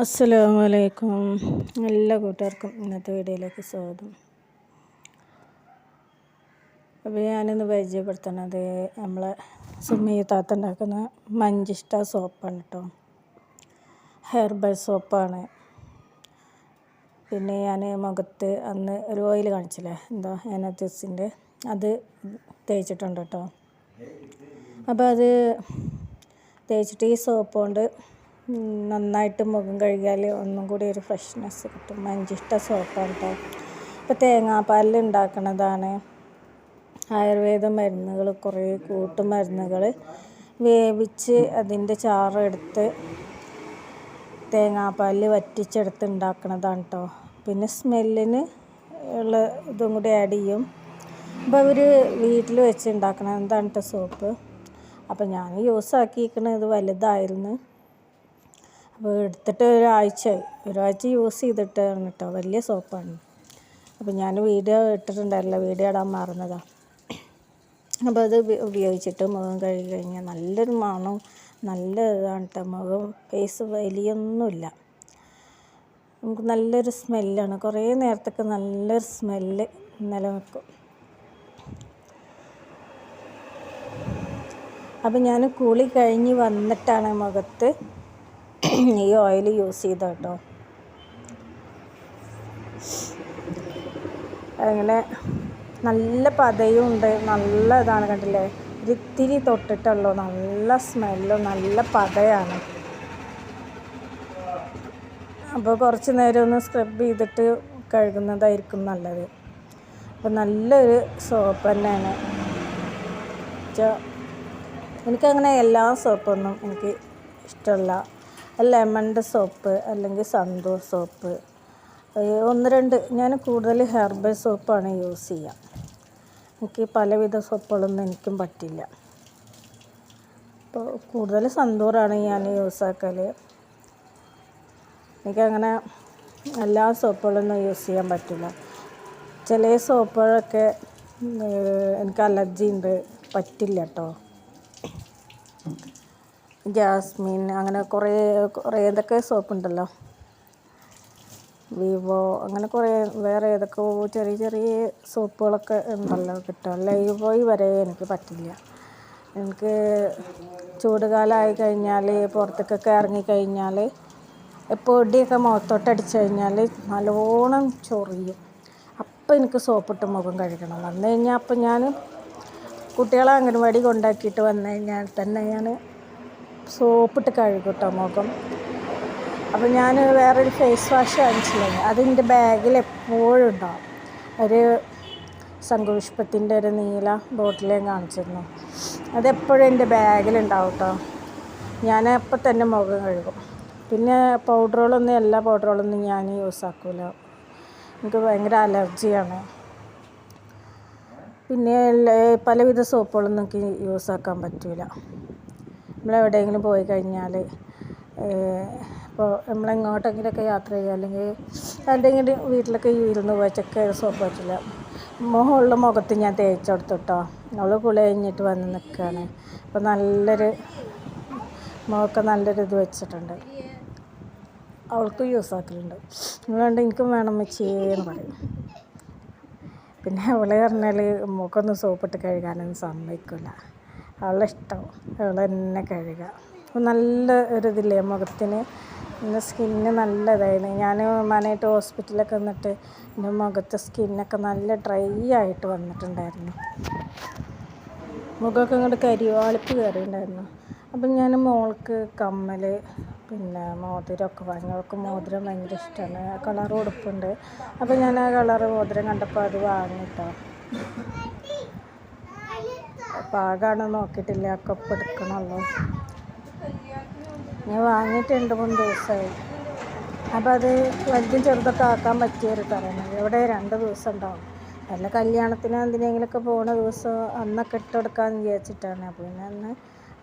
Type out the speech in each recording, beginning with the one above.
അസ്സലാമു അലൈക്കും എല്ലാ കൂട്ടുകാർക്കും ഇന്നത്തെ വീഡിയോയിലേക്ക് സ്വാഗതം. അപ്പോൾ ഞാനിന്ന് പരിചയപ്പെടുത്തുന്നത് നമ്മളെ സുമിയ താത്ത ഉണ്ടാക്കുന്ന മഞ്ചിഷ്ട സോപ്പാണ് കേട്ടോ ഹെർബൽ സോപ്പാണ്. പിന്നെ ഞാൻ മുഖത്ത് അന്ന് ഒരു ഓയിൽ കാണിച്ചില്ലേ? എന്താ എനത്തിസിന്റെ അത് തേച്ചിട്ടുണ്ട് കേട്ടോ അപ്പോൾ അത് തേച്ചിട്ട് ഈ സോപ്പ് കൊണ്ട് നന്നായിട്ട് മുഖം കഴുകിയാൽ ഒന്നും കൂടി ഒരു ഫ്രഷ്നെസ് കിട്ടും. മഞ്ചിഷ്ട സോപ്പാണ് കേട്ടോ ഇപ്പോൾ തേങ്ങാപ്പാലിൽ ഉണ്ടാക്കുന്നതാണ് ആയുർവേദ മരുന്നുകൾ കുറേ കൂട്ടുമരുന്നുകൾ വേവിച്ച് അതിന്റെ ചാറെടുത്ത് തേങ്ങാപ്പാലിൽ വറ്റിച്ചെടുത്ത് ഉണ്ടാക്കുന്നതാണ് കേട്ടോ പിന്നെ സ്മെല്ലിന് ഉള്ള ഇതും കൂടി ആഡ് ചെയ്യും. അപ്പോൾ അവർ വീട്ടിൽ വെച്ച് ഉണ്ടാക്കണം എന്താണ് കേട്ടോ സോപ്പ് അപ്പോൾ ഞാൻ യൂസ് ആക്കിയിരിക്കുന്നത് ഇത് വലുതായിരുന്നു. അപ്പോൾ എടുത്തിട്ട് ഒരാഴ്ചയായി ഒരാഴ്ച യൂസ് ചെയ്തിട്ടാണ് കേട്ടോ. വലിയ സോപ്പാണ്. അപ്പോൾ ഞാൻ വീഡിയോ ഇട്ടിട്ടുണ്ടായിരുന്നില്ല. വീഡിയോ ഇടാൻ മാറുന്നതാണ് അപ്പോൾ അത് ഉപയോഗിച്ചിട്ട് മുഖം കഴുകി കഴിഞ്ഞാൽ നല്ലൊരു മണം നല്ല ഇതാണ് കേട്ടോ. മുഖം ഫേസ് വലിയൊന്നുമില്ല. നമുക്ക് നല്ലൊരു സ്മെല്ലാണ് കുറേ നേരത്തൊക്കെ നല്ലൊരു സ്മെല്ല് നിലനിൽക്കും. അപ്പം ഞാൻ കുളി കഴിഞ്ഞ് വന്നിട്ടാണ് മുഖത്ത്. ഈ ഓയിൽ യൂസ് ചെയ്ത കേട്ടോ അങ്ങനെ നല്ല പതയും ഉണ്ട്. നല്ല ഇതാണ് കണ്ടില്ലേ ഒരിത്തിരി തൊട്ടിട്ടുള്ളൂ. നല്ല സ്മെല്ലും നല്ല പതയാണ്. അപ്പോൾ കുറച്ച് നേരം ഒന്ന് സ്ക്രബ് ചെയ്തിട്ട് കഴുകുന്നതായിരിക്കും നല്ലത്. അപ്പോൾ നല്ലൊരു സോപ്പ് തന്നെയാണ്. എനിക്കങ്ങനെ എല്ലാ സോപ്പൊന്നും എനിക്ക് ഇഷ്ടമല്ല ലെമണിന്റെ സോപ്പ് അല്ലെങ്കിൽ സന്തൂർ സോപ്പ്. ഒന്ന് രണ്ട് ഞാൻ കൂടുതൽ ഹെർബൽ സോപ്പാണ് യൂസ് ചെയ്യുക എനിക്ക് പലവിധ സോപ്പുകളൊന്നും എനിക്കും പറ്റില്ല. അപ്പോൾ കൂടുതൽ സന്തൂറാണ് ഞാൻ യൂസ് ആക്കൽ എനിക്കങ്ങനെ എല്ലാ സോപ്പുകളൊന്നും യൂസ് ചെയ്യാൻ പറ്റില്ല. ചില സോപ്പുകളൊക്കെ എനിക്ക് അലർജി ഉണ്ട് പറ്റില്ല കേട്ടോ. ജാസ്മിൻ അങ്ങനെ കുറേ കുറേ ഏതൊക്കെ സോപ്പുണ്ടല്ലോ വിവോ അങ്ങനെ കുറേ വേറെ ഏതൊക്കെ ചെറിയ ചെറിയ സോപ്പുകളൊക്കെ ഉണ്ടല്ലോ കിട്ടുക ലൈവോയി വരെ എനിക്ക് പറ്റില്ല. എനിക്ക് ചൂടുകാലമായി കഴിഞ്ഞാൽ പുറത്തേക്കൊക്കെ ഇറങ്ങിക്കഴിഞ്ഞാൽ പൊടിയൊക്കെ മുഖത്തോട്ട് മുഖത്തോട്ടടിച്ചു കഴിഞ്ഞാൽ നല്ലോണം ചൊറിയും. അപ്പം എനിക്ക് സോപ്പിട്ട് മുഖം കഴുകണം. വന്നു കഴിഞ്ഞാൽ അപ്പം ഞാൻ കുട്ടികളെ അംഗൻവാടി കൊണ്ടാക്കിയിട്ട് വന്നു കഴിഞ്ഞാൽ തന്നെ ഞാൻ സോപ്പിട്ട് കഴുകും മുഖം. അപ്പോൾ ഞാൻ വേറൊരു ഫേസ് വാഷ് വാങ്ങിച്ചില്ലേ എന്റെ ബാഗിൽ എപ്പോഴും ഉണ്ടാവും ഒരു ശംഖുപുഷ്പത്തിന്റെ ഒരു നീല ബോട്ടിലേയും കാണിച്ചിരുന്നു. അതെപ്പോഴും എന്റെ ബാഗിലുണ്ടാവും കേട്ടോ ഞാൻ അപ്പം തന്നെ മുഖം കഴുകും. പിന്നെ പൗഡറുകളൊന്നും എല്ലാ പൗഡറുകളൊന്നും ഞാൻ യൂസ് ആക്കില്ല എനിക്ക് ഭയങ്കര അലർജിയാണ് പിന്നെ പലവിധ സോപ്പുകളൊന്നും എനിക്ക് യൂസ് ആക്കാൻ പറ്റില്ല നമ്മളെവിടെയെങ്കിലും പോയി കഴിഞ്ഞാൽ ഇപ്പോൾ നമ്മളെങ്ങോട്ടെങ്കിലുമൊക്കെ യാത്ര ചെയ്യുക അല്ലെങ്കിൽ എന്തെങ്കിലും വീട്ടിലൊക്കെ ഇരുന്ന് പോയച്ചൊക്കെ സോപ്പ് പറ്റില്ല മുഖമുള്ള മുഖത്ത് ഞാൻ തേച്ച് കൊടുത്തു അവൾ കുളി കഴിഞ്ഞിട്ട് വന്ന് നിൽക്കുകയാണ് അപ്പോൾ നല്ലൊരു മുഖമൊക്കെ നല്ലൊരു ഇത് വെച്ചിട്ടുണ്ട്. അവൾക്കും യൂസ് ആക്കലുണ്ട്. അതുകൊണ്ട് എനിക്കും വേണം വെച്ചേന്ന് പറയും. പിന്നെ അവളെ പറഞ്ഞാൽ മുഖമൊന്നും സോപ്പിട്ട് കഴുകാനൊന്നും സമ്മതിക്കില്ല അവളെ ഇഷ്ടം. അവൾ തന്നെ കഴുകുക. അപ്പോൾ നല്ല ഒരു ഇതില്ലേ മുഖത്തിന്? എന്റെ സ്കിന്ന് നല്ല ഇതായിരുന്നു. ഞാൻ മനായിട്ട് ഹോസ്പിറ്റലൊക്കെ വന്നിട്ട് എന്റെ മുഖത്തെ സ്കിന്നൊക്കെ നല്ല ഡ്രൈ ആയിട്ട് വന്നിട്ടുണ്ടായിരുന്നു. മുഖമൊക്കെ ഇങ്ങോട്ട് കരിവാളിപ്പ് കയറിയിട്ടുണ്ടായിരുന്നു. അപ്പം ഞാൻ മോൾക്ക് കമ്മൽ പിന്നെ മോതിരമൊക്കെ വാങ്ങി. അവൾക്ക് മോതിരം ഭയങ്കര ഇഷ്ടമാണ് കളർ ഉടുപ്പുണ്ട്. അപ്പം ഞാൻ ആ കളർ മോതിരം കണ്ടപ്പോൾ അത് വാങ്ങിട്ടോ. പാകമാണ് നോക്കിയിട്ടില്ല. കപ്പ് എടുക്കണമല്ലോ ഞാൻ വാങ്ങിയിട്ട് രണ്ട് മൂന്ന് ദിവസമായി. അപ്പോൾ അത് വലുതും ചെറുതൊക്കെ ആക്കാൻ പറ്റിയൊരു പറയുന്നത് ഇവിടെ രണ്ട് ദിവസം ഉണ്ടാവും. വല്ല കല്യാണത്തിന് എന്തിനെങ്കിലുമൊക്കെ പോണ ദിവസം അന്നൊക്കെ ഇട്ടെടുക്കാമെന്ന് വിചാരിച്ചിട്ടാണ്. അപ്പോൾ പിന്നെ അന്ന്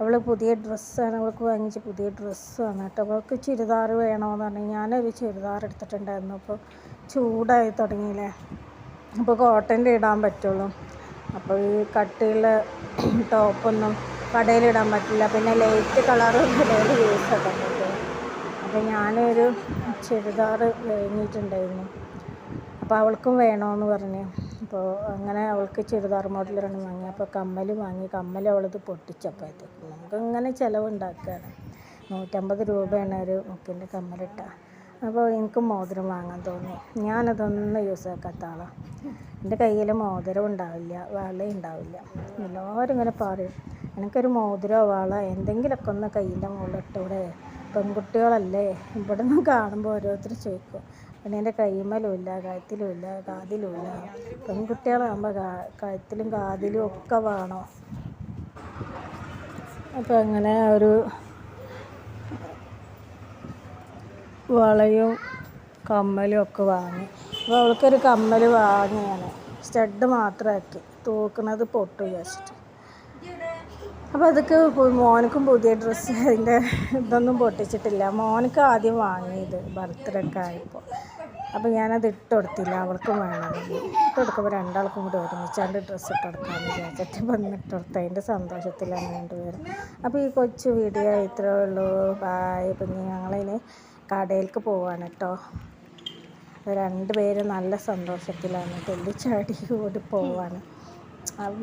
അവൾ പുതിയ ഡ്രസ്സാണ് അവൾക്ക് വാങ്ങിച്ച പുതിയ ഡ്രസ്സാണ് കേട്ടോ. അവൾക്ക് ചുരിദാർ വേണമെന്ന് പറഞ്ഞു ഞാനൊരു ചുരിദാർ എടുത്തിട്ടുണ്ടായിരുന്നു. അപ്പോൾ ചൂടായി തുടങ്ങിയില്ലേ. അപ്പോൾ കോട്ടന്റെ ഇടാൻ പറ്റുള്ളൂ. അപ്പോൾ ഈ കട്ടിയുള്ള ടോപ്പൊന്നും കടയിലിടാൻ പറ്റില്ല. പിന്നെ ലൈറ്റ് കളറും കടയിൽ യൂസ് ആക്കാൻ പറ്റും അപ്പോൾ ഞാനൊരു ചുരിദാർ വാങ്ങിയിട്ടുണ്ടായിരുന്നു. അപ്പോൾ അവൾക്കും വേണമെന്ന് പറഞ്ഞു. അപ്പോൾ അങ്ങനെ അവൾക്ക് ചുരിദാർ മോഡൽ രണ്ടും വാങ്ങി. അപ്പോൾ കമ്മൽ വാങ്ങി. കമ്മൽ അവളത് പൊട്ടിച്ചപ്പോഴത്തേക്കും. നമുക്ക് ഇങ്ങനെ ചിലവുണ്ടാക്കുകയാണ് നൂറ്റമ്പത് രൂപയാണ് ഒരു മുക്കിന്റെ കമ്മലിട്ട. അപ്പോൾ എനിക്ക് മോതിരം വാങ്ങാൻ തോന്നി. ഞാനതൊന്നും യൂസ് ആക്കാത്ത ആളാണ് എന്റെ കയ്യിൽ മോതിരം ഉണ്ടാവില്ല വള ഉണ്ടാവില്ല. എല്ലാവരും ഇങ്ങനെ പറയും എനിക്കൊരു മോതിരോ വള എന്തെങ്കിലുമൊക്കെ ഒന്ന് കയ്യിന്റെ മുകളിലിട്ടൂടെ. പെൺകുട്ടികളല്ലേ? ഇവിടെ നിന്ന് കാണുമ്പോൾ ഓരോരുത്തർ ചോദിക്കും പിന്നെ എന്റെ കൈമലും ഇല്ല കഴുത്തിലും ഇല്ല കാതിലും ഇല്ല. പെൺകുട്ടികളാകുമ്പോൾ കഴുത്തിലും കാതിലും ഒക്കെ വേണം. അപ്പോൾ അങ്ങനെ ഒരു വളയും കമ്മലും ഒക്കെ വാങ്ങി. അപ്പോൾ അവൾക്കൊരു കമ്മൽ വാങ്ങി ഞാൻ സ്റ്റഡ് മാത്രമാക്കി. തൂക്കുന്നത് പൊട്ടു വിചാരിച്ചിട്ട്. അപ്പോൾ അതൊക്കെ മോനക്കും പുതിയ ഡ്രസ്സ് അതിന്റെ ഇതൊന്നും പൊട്ടിച്ചിട്ടില്ല. മോനക്ക് ആദ്യം വാങ്ങിയത് ബർത്ത്ഡേ ഒക്കെ ആയപ്പോൾ അപ്പോൾ ഞാനത് ഇട്ട് കൊടുത്തില്ല. അവൾക്കും വേണം. ഇട്ട് കൊടുക്കുമ്പോൾ രണ്ടാൾക്കും കൂടി ഒരുമിച്ചാണ്ട് ഡ്രസ്സ് ഇട്ട് കൊടുക്കാമെന്ന് വിചാരിച്ചിട്ട് വന്നിട്ട് കൊടുത്തു. അതിന്റെ സന്തോഷത്തിലാണ് രണ്ടുപേരും. അപ്പോൾ ഈ കൊച്ചു വീഡിയോ ഇത്രയേ ഉള്ളൂ. ബായ് പിന്നെ ഞങ്ങളിനി കടയിലേക്ക് പോവാണ് കേട്ടോ രണ്ടുപേരും നല്ല സന്തോഷത്തിലാണ്. തുള്ളിച്ചാടി ഓടി പോവാണ്.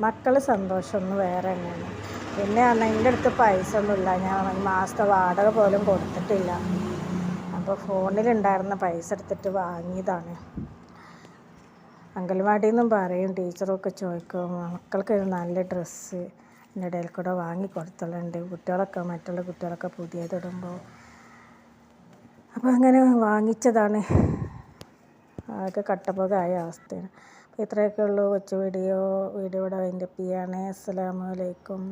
മക്കൾ സന്തോഷമൊന്നും വേറെ തന്നെയാണ്. പിന്നെ പറഞ്ഞാൽ എന്റെ അടുത്ത് പൈസ ഒന്നുമില്ല ഞാൻ മാസത്തെ വാടക പോലും കൊടുത്തിട്ടില്ല. അപ്പോൾ ഫോണിലുണ്ടായിരുന്ന പൈസ എടുത്തിട്ട് വാങ്ങിയതാണ്. അംഗൻവാടിയിൽ നിന്നും പറയും ടീച്ചറൊക്കെ ചോദിക്കും മക്കൾക്ക് നല്ല ഡ്രസ്സ് എന്റെ ഇടയിൽ കൂടെ വാങ്ങി കൊടുത്തലുണ്ട്. കുട്ടികളൊക്കെ മറ്റുള്ള കുട്ടികളൊക്കെ പുതിയതിടുമ്പോൾ അപ്പോൾ അങ്ങനെ വാങ്ങിച്ചതാണ്. ആകെ കട്ടപ്പുകയായ അവസ്ഥയാണ്. അപ്പോൾ ഇത്രയൊക്കെ ഉള്ളൂ കൊച്ചു വീഡിയോ. വീഡിയോ ഇവിടെ വൈൻഡപ്പ് ചെയ്യാണ് അസ്സലാമു അലൈക്കും.